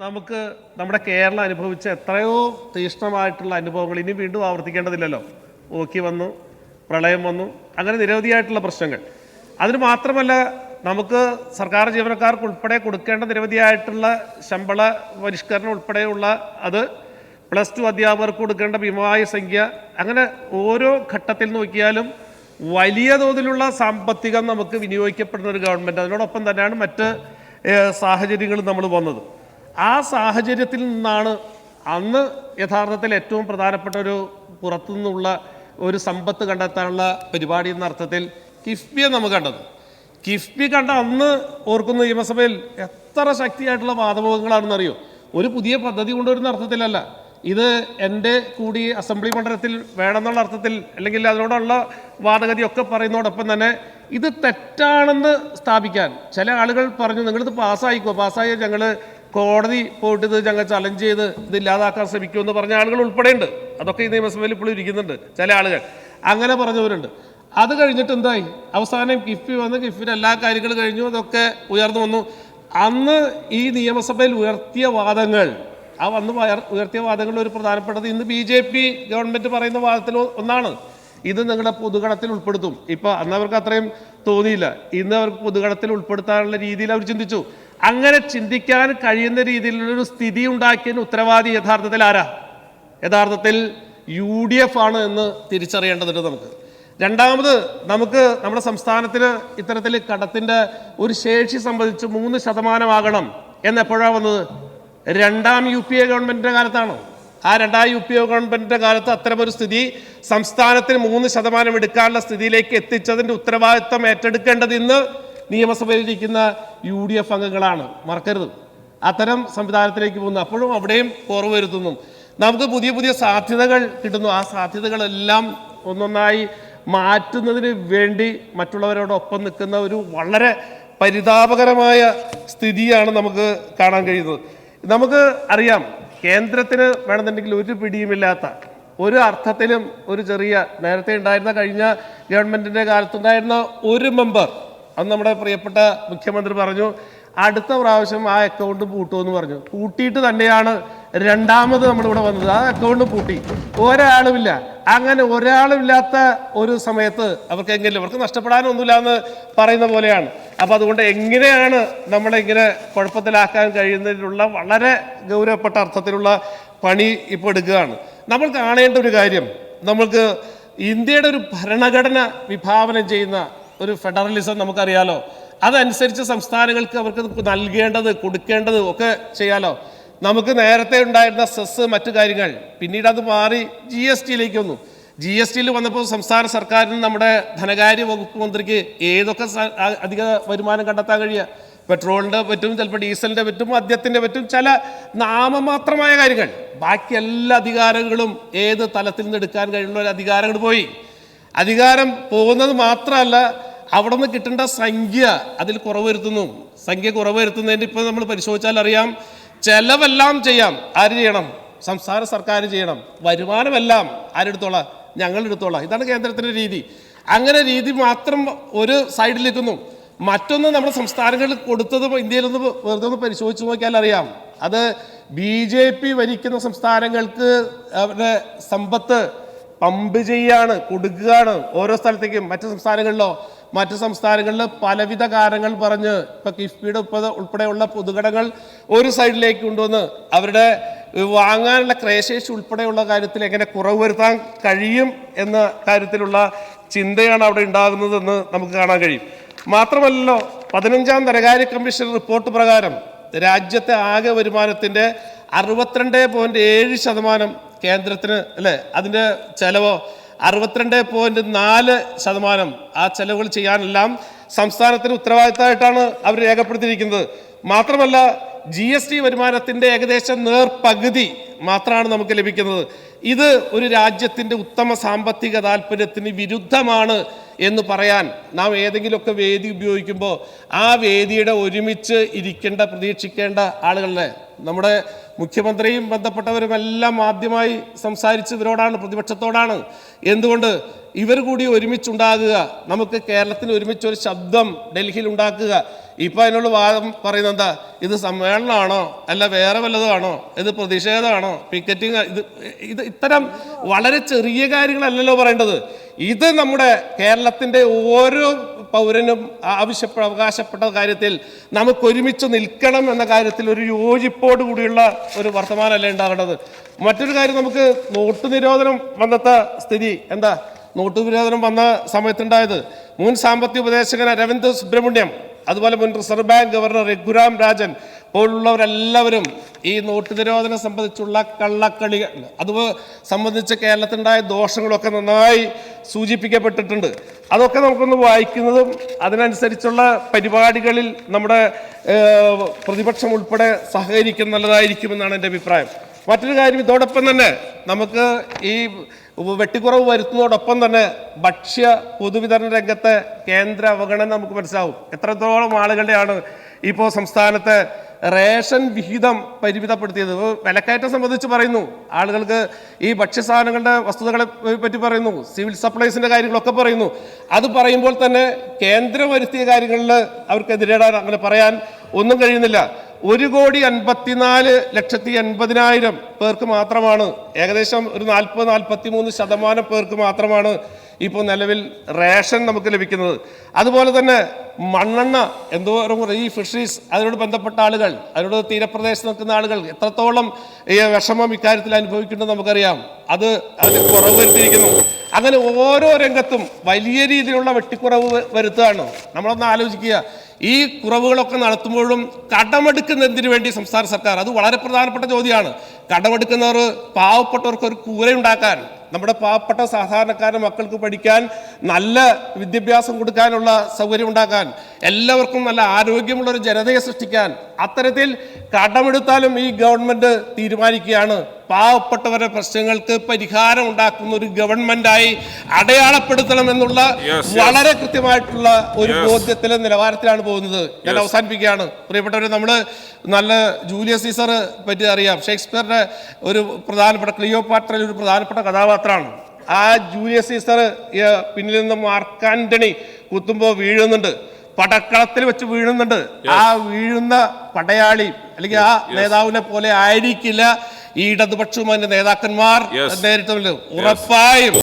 നമുക്ക് നമ്മുടെ കേരളം അനുഭവിച്ച എത്രയോ തീഷ്ണമായിട്ടുള്ള അനുഭവങ്ങൾ ഇനി വീണ്ടും ആവർത്തിക്കേണ്ടതില്ലല്ലോ. ഓക്കി വന്നു പ്രളയം വന്നു അങ്ങനെ നിരവധിയായിട്ടുള്ള പ്രശ്നങ്ങൾ. അതിന് മാത്രമല്ല നമുക്ക് സർക്കാർ ജീവനക്കാർക്ക് ഉൾപ്പെടെ കൊടുക്കേണ്ട നിരവധിയായിട്ടുള്ള ശമ്പള പരിഷ്കരണം ഉൾപ്പെടെയുള്ള അത് പ്ലസ് ടു അധ്യാപകർക്ക് കൊടുക്കേണ്ട ഭീമമായ സംഖ്യ അങ്ങനെ ഓരോ ഘട്ടത്തിൽ നോക്കിയാലും വലിയ തോതിലുള്ള സാമ്പത്തികം നമുക്ക് വിനിയോഗിക്കപ്പെടുന്ന ഒരു ഗവൺമെന്റ് അതിനോടൊപ്പം തന്നെയാണ് മറ്റ് സാഹചര്യങ്ങൾ നമ്മൾ വന്നത്. ആ സാഹചര്യത്തിൽ നിന്നാണ് അന്ന് യഥാർത്ഥത്തിൽ ഏറ്റവും പ്രധാനപ്പെട്ട ഒരു പുറത്തുനിന്നുള്ള ഒരു സമ്പത്ത് കണ്ടെത്താനുള്ള പരിപാടി എന്ന അർത്ഥത്തിൽ കിഫ്ബിയെ നമുക്ക് കണ്ടത്. കിഫ്ബി കണ്ട അന്ന് ഓർക്കുന്ന നിയമസഭയിൽ എത്ര ശക്തിയായിട്ടുള്ള വാദമുഖങ്ങളാണെന്ന് അറിയോ ഒരു പുതിയ പദ്ധതി കൊണ്ടുവരുന്ന അർത്ഥത്തിലല്ല. ഇത് എന്റെ കൂടി അസംബ്ലി മണ്ഡലത്തിൽ വേണമെന്നുള്ള അർത്ഥത്തിൽ അല്ലെങ്കിൽ അതിനോടുള്ള വാദഗതിയൊക്കെ പറയുന്നതോടൊപ്പം തന്നെ ഇത് തെറ്റാണെന്ന് സ്ഥാപിക്കാൻ ചില ആളുകൾ പറഞ്ഞു നിങ്ങളിത് പാസ്സായിക്കോ പാസ്സായ ഞങ്ങൾ കോടതി പോയിട്ട് ഇത് ഞങ്ങൾ ചലഞ്ച് ചെയ്ത് ഇത് ഇല്ലാതാക്കാൻ ശ്രമിക്കുമെന്ന് പറഞ്ഞ ആളുകൾ ഉൾപ്പെടെയുണ്ട്. അതൊക്കെ ഈ നിയമസഭയിൽ ഇപ്പോഴും ഇരിക്കുന്നുണ്ട് ചില ആളുകൾ. അങ്ങനെ പറഞ്ഞവരുണ്ട്. അത് കഴിഞ്ഞിട്ട് എന്തായി? അവസാനം കിഫ്ബി വന്ന് കിഫിന് എല്ലാ കാര്യങ്ങളും കഴിഞ്ഞു അതൊക്കെ ഉയർന്നു വന്നു. അന്ന് ഈ നിയമസഭയിൽ ഉയർത്തിയ വാദങ്ങൾ ആ വന്ന് ഉയർത്തിയ വാദങ്ങൾ ഒരു പ്രധാനപ്പെട്ടത് ഇന്ന് ബി ജെ പി ഗവൺമെന്റ് പറയുന്ന വാദത്തിൽ ഒന്നാണ്. ഇത് നിങ്ങളുടെ പൊതുഗണത്തിൽ ഉൾപ്പെടുത്തും. ഇപ്പൊ അന്ന് അവർക്ക് അത്രയും തോന്നിയില്ല. ഇന്ന് അവർക്ക് പൊതുഗണത്തിൽ ഉൾപ്പെടുത്താനുള്ള രീതിയിൽ അവർ ചിന്തിച്ചു. അങ്ങനെ ചിന്തിക്കാൻ കഴിയുന്ന രീതിയിലുള്ളൊരു സ്ഥിതി ഉണ്ടാക്കിയതിന് ഉത്തരവാദി യഥാർത്ഥത്തിൽ ആരാ? യഥാർത്ഥത്തിൽ യു ഡി എഫ് ആണ് എന്ന് തിരിച്ചറിയേണ്ടതുണ്ട് നമുക്ക്. രണ്ടാമത് നമുക്ക് നമ്മുടെ സംസ്ഥാനത്തിന് ഇത്തരത്തിൽ കടത്തിന്റെ ഒരു ശേഷി സംബന്ധിച്ച് മൂന്ന് ശതമാനമാകണം എന്ന് എപ്പോഴാണ് വന്നത്? രണ്ടാം യു പി എ ഗവൺമെന്റിന്റെ കാലത്താണ്? ആ രണ്ടാം യു പി എ ഗവൺമെന്റിന്റെ കാലത്ത് അത്തരമൊരു സ്ഥിതി സംസ്ഥാനത്തിന് മൂന്ന് ശതമാനം എടുക്കാനുള്ള സ്ഥിതിയിലേക്ക് എത്തിച്ചതിന്റെ ഉത്തരവാദിത്വം ഏറ്റെടുക്കേണ്ടത് ഇന്ന് നിയമസഭയിലിരിക്കുന്ന യു ഡി എഫ് അംഗങ്ങളാണ്. മറക്കരുത്. അത്തരം സംവിധാനത്തിലേക്ക് പോകുന്നു. അപ്പോഴും അവിടെയും കുറവ് വരുത്തുന്നു. നമുക്ക് പുതിയ പുതിയ സാധ്യതകൾ കിട്ടുന്നു. ആ സാധ്യതകളെല്ലാം ഒന്നൊന്നായി മാറ്റുന്നതിന് വേണ്ടി മറ്റുള്ളവരോടൊപ്പം നിൽക്കുന്ന ഒരു വളരെ പരിതാപകരമായ സ്ഥിതിയാണ് നമുക്ക് കാണാൻ കഴിയുന്നത്. നമുക്ക് അറിയാം കേന്ദ്രത്തിന് വേണമെന്നുണ്ടെങ്കിൽ ഒരു പിടിയുമില്ലാത്ത ഒരു അർത്ഥത്തിലും ഒരു ചെറിയ നേരത്തെ ഉണ്ടായിരുന്ന കഴിഞ്ഞ ഗവൺമെന്റിന്റെ കാലത്തുണ്ടായിരുന്ന ഒരു മെമ്പർ അന്ന് നമ്മുടെ പ്രിയപ്പെട്ട മുഖ്യമന്ത്രി പറഞ്ഞു അടുത്ത പ്രാവശ്യം ആ അക്കൗണ്ട് പൂട്ടുമെന്ന് പറഞ്ഞു. പൂട്ടിയിട്ട് തന്നെയാണ് രണ്ടാമത് നമ്മളിവിടെ വന്നത്. ആ അക്കൗണ്ട് പൂട്ടി. ഒരാളുമില്ല. അങ്ങനെ ഒരാളുമില്ലാത്ത ഒരു സമയത്ത് അവർക്ക് എങ്കിലും അവർക്ക് നഷ്ടപ്പെടാനൊന്നുമില്ല എന്ന് പറയുന്ന പോലെയാണ്. അപ്പോൾ അതുകൊണ്ട് എങ്ങനെയാണ് നമ്മളെ ഇങ്ങനെ കുഴപ്പത്തിലാക്കാൻ കഴിയുന്നതിനുള്ള വളരെ ഗൗരവപ്പെട്ട അർത്ഥത്തിലുള്ള പണി ഇപ്പോൾ എടുക്കുകയാണ്. നമ്മൾ കാണേണ്ട ഒരു കാര്യം നമ്മൾക്ക് ഇന്ത്യയുടെ ഒരു ഭരണഘടന വിഭാവനം ചെയ്യുന്ന ഒരു ഫെഡറലിസം നമുക്കറിയാലോ. അതനുസരിച്ച് സംസ്ഥാനങ്ങൾക്ക് അവർക്ക് നൽകേണ്ടത് കൊടുക്കേണ്ടത് ഒക്കെ ചെയ്യാലോ. നമുക്ക് നേരത്തെ ഉണ്ടായിരുന്ന സെസ് മറ്റു കാര്യങ്ങൾ പിന്നീട് അത് മാറി ജി എസ് ടിയിലേക്ക് വന്നു. ജി എസ് ടിയിൽ വന്നപ്പോൾ സംസ്ഥാന സർക്കാരിന് നമ്മുടെ ധനകാര്യ വകുപ്പ് മന്ത്രിക്ക് ഏതൊക്കെ അധിക വരുമാനം കണ്ടെത്താൻ കഴിയുക? പെട്രോളിന്റെ പറ്റും ചിലപ്പോൾ ഡീസലിന്റെ പറ്റും മദ്യത്തിന്റെ പറ്റും ചില നാമമാത്രമായ കാര്യങ്ങൾ. ബാക്കി എല്ലാ അധികാരങ്ങളും ഏത് തലത്തിൽ നിന്ന് എടുക്കാൻ കഴിയുന്ന ഒരു അധികാരങ്ങൾ പോയി. അധികാരം പോകുന്നത് മാത്രമല്ല അവിടെ നിന്ന് കിട്ടേണ്ട സംഖ്യ അതിൽ കുറവ് വരുത്തുന്നു. സംഖ്യ കുറവ് വരുത്തുന്നതിന് ഇപ്പോൾ നമ്മൾ പരിശോധിച്ചാൽ അറിയാം. ചെലവെല്ലാം ചെയ്യാം. ആര് ചെയ്യണം? സംസ്ഥാന സർക്കാർ ചെയ്യണം. വരുമാനമെല്ലാം ആരെടുത്തോളാം? ഞങ്ങൾ ഇതാണ് കേന്ദ്രത്തിന്റെ രീതി. അങ്ങനെ രീതി മാത്രം ഒരു സൈഡിൽ നിൽക്കുന്നു മറ്റൊന്ന് നമ്മുടെ സംസ്ഥാനങ്ങളിൽ കൊടുത്തത് ഇന്ത്യയിലൊന്ന് വെറുതെ ഒന്ന് പരിശോധിച്ച് നോക്കിയാൽ അറിയാം. അത് ബി ജെ പി ഭരിക്കുന്ന സംസ്ഥാനങ്ങൾക്ക് അവരുടെ സമ്പത്ത് പമ്പ് ചെയ്യാണ് കൊടുക്കുകയാണ് ഓരോ സ്ഥലത്തേക്കും. മറ്റു സംസ്ഥാനങ്ങളിലോ മറ്റു സംസ്ഥാനങ്ങളിൽ പലവിധ കാരണങ്ങൾ പറഞ്ഞ് ഇപ്പൊ കിഫ്ബിയുടെ ഉൾപ്പെടെ ഉൾപ്പെടെയുള്ള പൊതുഘടകൾ ഒരു സൈഡിലേക്ക് കൊണ്ടുവന്ന് അവരുടെ വാങ്ങാനുള്ള ക്രയശേഷി ഉൾപ്പെടെയുള്ള കാര്യത്തിൽ എങ്ങനെ കുറവ് വരുത്താൻ കഴിയും എന്ന കാര്യത്തിലുള്ള ചിന്തയാണ് അവിടെ ഉണ്ടാകുന്നതെന്ന് നമുക്ക് കാണാൻ കഴിയും. മാത്രമല്ലല്ലോ പതിനഞ്ചാം ധനകാര്യ കമ്മീഷൻ റിപ്പോർട്ട് പ്രകാരം രാജ്യത്തെ ആകെ വരുമാനത്തിന്റെ അറുപത്തിരണ്ട് പോയിന്റ് ഏഴ് ശതമാനം കേന്ദ്രത്തിന് അല്ലേ അതിന്റെ ചെലവോ അറുപത്തിരണ്ട് പോയിന്റ് നാല് ശതമാനം ആ ചെലവുകൾ ചെയ്യാനെല്ലാം സംസ്ഥാനത്തിന് ഉത്തരവാദിത്തമായിട്ടാണ് അവർ രേഖപ്പെടുത്തിയിരിക്കുന്നത്. മാത്രമല്ല ജി എസ് ടി വരുമാനത്തിന്റെ ഏകദേശം നേർ പകുതി മാത്രമാണ് നമുക്ക് ലഭിക്കുന്നത്. ഇത് ഒരു രാജ്യത്തിന്റെ ഉത്തമ സാമ്പത്തിക താല്പര്യത്തിന് വിരുദ്ധമാണ് എന്ന് പറയാൻ നാം ഏതെങ്കിലുമൊക്കെ വേദി ഉപയോഗിക്കുമ്പോൾ ആ വേദിയുടെ ഒരുമിച്ച് ഇരിക്കേണ്ട പ്രതീക്ഷിക്കേണ്ട ആളുകളെ നമ്മുടെ മുഖ്യമന്ത്രിയും ബന്ധപ്പെട്ടവരും എല്ലാം ആദ്യമായി സംസാരിച്ച് ഇവരോടാണ് പ്രതിപക്ഷത്തോടാണ്. എന്തുകൊണ്ട് ഇവർ കൂടി ഒരുമിച്ചുണ്ടാകുക? നമുക്ക് കേരളത്തിന് ഒരുമിച്ച് ഒരു ശബ്ദം ഡൽഹിയിൽ ഉണ്ടാക്കുക. ഇപ്പൊ അതിനുള്ള വാദം പറയുന്നത് എന്താ? ഇത് സമ്മേളനമാണോ? അല്ല വേറെ വല്ലതുമാണോ? ഇത് പ്രതിഷേധമാണോ? പിക്കറ്റിംഗ് ഇത് ഇത് ഇത്തരം വളരെ ചെറിയ കാര്യങ്ങളല്ലല്ലോ പറയേണ്ടത്. ഇത് നമ്മുടെ കേരളത്തിന്റെ ഓരോ പൗരനും ആവശ്യപ്പെട്ട അവകാശപ്പെട്ട കാര്യത്തിൽ നമുക്ക് ഒരുമിച്ച് നിൽക്കണം എന്ന കാര്യത്തിൽ ഒരു യോജിപ്പോട് കൂടിയുള്ള ഒരു വർത്തമാനമല്ലേ ഉണ്ടാകേണ്ടത്? മറ്റൊരു കാര്യം നമുക്ക് നോട്ട് നിരോധനം വന്നത്തെ സ്ഥിതി എന്താ? നോട്ട് നിരോധനം വന്ന സമയത്തുണ്ടായത് മുൻ സാമ്പത്തിക ഉപദേശകൻ അരവിന്ദ് സുബ്രഹ്മണ്യം അതുപോലെ മുൻ reserve bank governor Raghuram Rajan പോലുള്ളവരെല്ലാവരും ഈ നോട്ട് നിരോധനം സംബന്ധിച്ചുള്ള കള്ളക്കളി അത് സംബന്ധിച്ച് കേരളത്തിലുണ്ടായ ദോഷങ്ങളൊക്കെ നന്നായി സൂചിപ്പിക്കപ്പെട്ടിട്ടുണ്ട്. അതൊക്കെ നമുക്കൊന്ന് വായിക്കുന്നതും അതിനനുസരിച്ചുള്ള പരിപാടികളിൽ നമ്മുടെ പ്രതിപക്ഷം ഉൾപ്പെടെ സഹകരിക്കും നല്ലതായിരിക്കുമെന്നാണ് എന്റെ അഭിപ്രായം. മറ്റൊരു കാര്യം ഇതോടൊപ്പം തന്നെ നമുക്ക് ഈ വെട്ടിക്കുറവ് വരുത്തുന്നതോടൊപ്പം തന്നെ ഭക്ഷ്യ പൊതുവിതരണ രംഗത്തെ കേന്ദ്ര അവഗണന നമുക്ക് മനസ്സിലാവും. എത്രത്തോളം ആളുകളുടെയാണ് ഇപ്പോൾ സംസ്ഥാനത്തെ റേഷൻ വിഹിതം പരിമിതപ്പെടുത്തിയത്. വിലക്കയറ്റം സംബന്ധിച്ച് പറയുന്നു. ആളുകൾക്ക് ഈ ഭക്ഷ്യസാധനങ്ങളുടെ വസ്തുതകളെ പറ്റി പറയുന്നു. സിവിൽ സപ്ലൈസിന്റെ കാര്യങ്ങളൊക്കെ പറയുന്നു. അത് പറയുമ്പോൾ തന്നെ കേന്ദ്രം വരുത്തിയ കാര്യങ്ങളിൽ അവർക്കെതിരിടാൻ അങ്ങനെ പറയാൻ ഒന്നും കഴിയുന്നില്ല. ഒരു കോടി അൻപത്തിനാല് ലക്ഷത്തി എൺപതിനായിരം പേർക്ക് മാത്രമാണ്. ഏകദേശം ഒരു നാൽപ്പത് നാൽപ്പത്തി മൂന്ന് ശതമാനം പേർക്ക് മാത്രമാണ് ഇപ്പോൾ നിലവിൽ റേഷൻ നമുക്ക് ലഭിക്കുന്നത്. അതുപോലെ തന്നെ മണ്ണെണ്ണ എന്തോരം ഈ ഫിഷറീസ് അതിനോട് ബന്ധപ്പെട്ട ആളുകൾ അതിനോട് തീരപ്രദേശത്ത് നിൽക്കുന്ന ആളുകൾ എത്രത്തോളം ഈ വിഷമം ഇക്കാര്യത്തിൽ അനുഭവിക്കുന്നത് നമുക്കറിയാം. അത് അതിന് കുറവ് വരുത്തിയിരിക്കുന്നു. അങ്ങനെ ഓരോ രംഗത്തും വലിയ രീതിയിലുള്ള വെട്ടിക്കുറവ് വരുത്തുകയാണ്. നമ്മളൊന്ന് ആലോചിക്കുക. ഈ കുറവുകളൊക്കെ നടത്തുമ്പോഴും കടമെടുക്കുന്നതിന് വേണ്ടി സംസ്ഥാന സർക്കാർ? അത് വളരെ പ്രധാനപ്പെട്ട ചോദ്യമാണ്. കടമെടുക്കുന്നവർ പാവപ്പെട്ടവർക്ക് ഒരു കൂരയുണ്ടാക്കാൻ നമ്മുടെ പാവപ്പെട്ട സാധാരണക്കാരുടെ മക്കൾക്ക് പഠിക്കാൻ നല്ല വിദ്യാഭ്യാസം കൊടുക്കാനുള്ള സൗകര്യം ഉണ്ടാക്കാൻ എല്ലാവർക്കും നല്ല ആരോഗ്യമുള്ള ഒരു ജനതയെ സൃഷ്ടിക്കാൻ അത്തരത്തിൽ കടമെടുത്താലും ഈ ഗവൺമെന്റ് തീരുമാനിക്കുകയാണ്. പാവപ്പെട്ടവരുടെ പ്രശ്നങ്ങൾക്ക് പരിഹാരം ഉണ്ടാക്കുന്ന ഒരു ഗവൺമെന്റായി അടയാളപ്പെടുത്തണം എന്നുള്ള വളരെ കൃത്യമായിട്ടുള്ള ഒരു ബോധ്യത്തിലെ നിലവാരത്തിലാണ് പോകുന്നത്. ഞാൻ അവസാനിപ്പിക്കുകയാണ്. പ്രിയപ്പെട്ടവരെ നമ്മൾ നല്ല ജൂലിയസ് സീസർ പറ്റി അറിയാം. ഷേക്സ്പിയറുടെ ഒരു പ്രധാനപ്പെട്ട ക്ലിയോപാട്രയിൽ ഒരു പ്രധാനപ്പെട്ട കഥാപാത്രമാണ്. ആ ജൂലിയസ് സീസർ പിന്നിൽ നിന്ന് മാർക്കാന്റണി കുത്തുമ്പോൾ വീഴുന്നുണ്ട്. പടക്കളത്തിൽ വെച്ച് വീഴുന്നുണ്ട്. ആ വീഴുന്ന പടയാളി അല്ലെങ്കിൽ ആ നേതാവിനെ പോലെ ആയിരിക്കില്ല ഈ ഇടതുപക്ഷവും അതിന്റെ നേതാക്കന്മാർ. നേരിട്ടുള്ളത് ഉറപ്പായും.